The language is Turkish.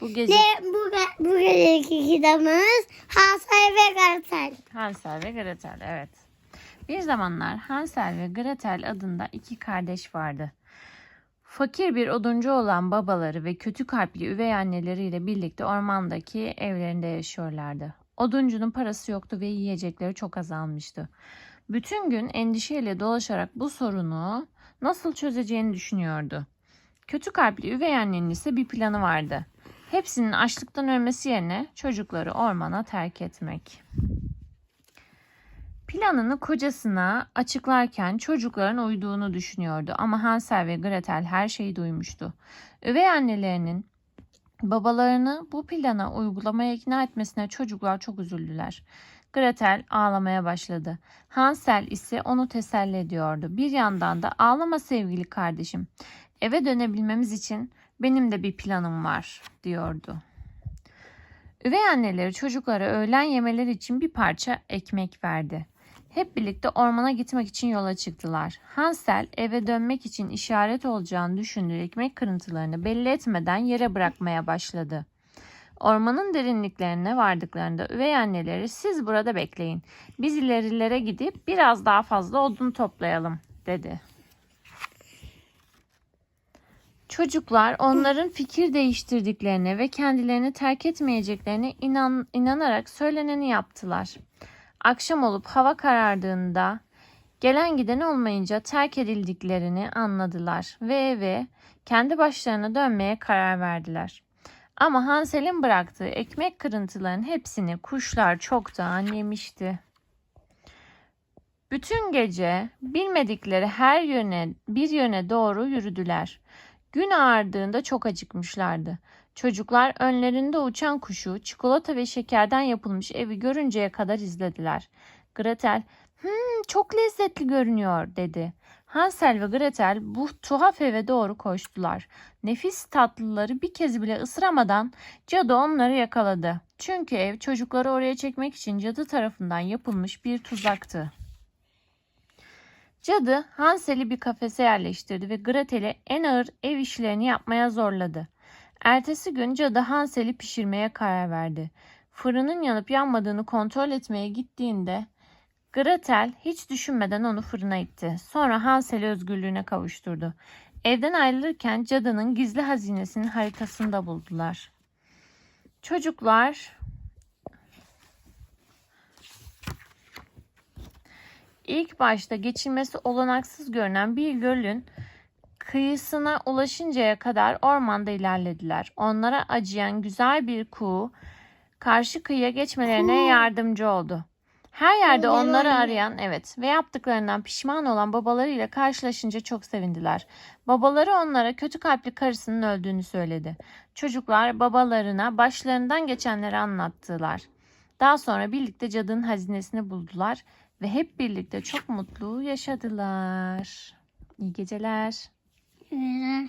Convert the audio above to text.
Bu gezi Ne bu, bu geceki kitabımız Hansel ve Gretel. Hansel ve Gretel evet. Bir zamanlar Hansel ve Gretel adında iki kardeş vardı. Fakir bir oduncu olan babaları ve kötü kalpli üvey anneleriyle birlikte ormandaki evlerinde yaşıyorlardı. Oduncunun parası yoktu ve yiyecekleri çok azalmıştı. Bütün gün endişeyle dolaşarak bu sorunu nasıl çözeceğini düşünüyordu. Kötü kalpli üvey annenin ise bir planı vardı. Hepsinin açlıktan ölmesi yerine çocukları ormana terk etmek. Planını kocasına açıklarken çocukların uyduğunu düşünüyordu ama Hansel ve Gretel her şeyi duymuştu. Üvey annelerinin babalarını bu plana uygulamaya ikna etmesine çocuklar çok üzüldüler. Gretel ağlamaya başladı. Hansel ise onu teselli ediyordu. Bir yandan da ağlama sevgili kardeşim. Eve dönebilmemiz için benim de bir planım var diyordu. Üvey anneleri çocuklara öğlen yemeleri için bir parça ekmek verdi. Hep birlikte ormana gitmek için yola çıktılar. Hansel eve dönmek için işaret olacağını düşündüğü ekmek kırıntılarını belli etmeden yere bırakmaya başladı. Ormanın derinliklerine vardıklarında üvey anneleri siz burada bekleyin. Biz ilerilere gidip biraz daha fazla odun toplayalım dedi. Çocuklar onların fikir değiştirdiklerine ve kendilerini terk etmeyeceklerine inan, inanarak söyleneni yaptılar. Akşam olup hava karardığında gelen giden olmayınca terk edildiklerini anladılar ve eve kendi başlarına dönmeye karar verdiler. Ama Hansel'in bıraktığı ekmek kırıntılarının hepsini kuşlar çoktan yemişti. Bütün gece bilmedikleri her yöne bir yöne doğru yürüdüler. Gün ağardığında çok acıkmışlardı. Çocuklar önlerinde uçan kuşu, çikolata ve şekerden yapılmış evi görünceye kadar izlediler. Gretel, "Hmm, çok lezzetli görünüyor." dedi. Hansel ve Gretel bu tuhaf eve doğru koştular. Nefis tatlıları bir kez bile ısıramadan cadı onları yakaladı. Çünkü ev çocukları oraya çekmek için cadı tarafından yapılmış bir tuzaktı. Cadı Hansel'i bir kafese yerleştirdi ve Gretel'i en ağır ev işlerini yapmaya zorladı. Ertesi gün cadı Hansel'i pişirmeye karar verdi. Fırının yanıp yanmadığını kontrol etmeye gittiğinde Gretel hiç düşünmeden onu fırına itti. Sonra Hansel'i özgürlüğüne kavuşturdu. Evden ayrılırken cadının gizli hazinesinin haritasını da buldular. Çocuklar ilk başta geçilmesi olanaksız görünen bir gölün kıyısına ulaşıncaya kadar ormanda ilerlediler. Onlara acıyan güzel bir kuğu karşı kıyıya geçmelerine yardımcı oldu. Her yerde onları arayan evet ve yaptıklarından pişman olan babalarıyla karşılaşınca çok sevindiler. Babaları onlara kötü kalpli karısının öldüğünü söyledi. Çocuklar babalarına başlarından geçenleri anlattılar. Daha sonra birlikte cadının hazinesini buldular ve hep birlikte çok mutlu yaşadılar. İyi geceler. Ee,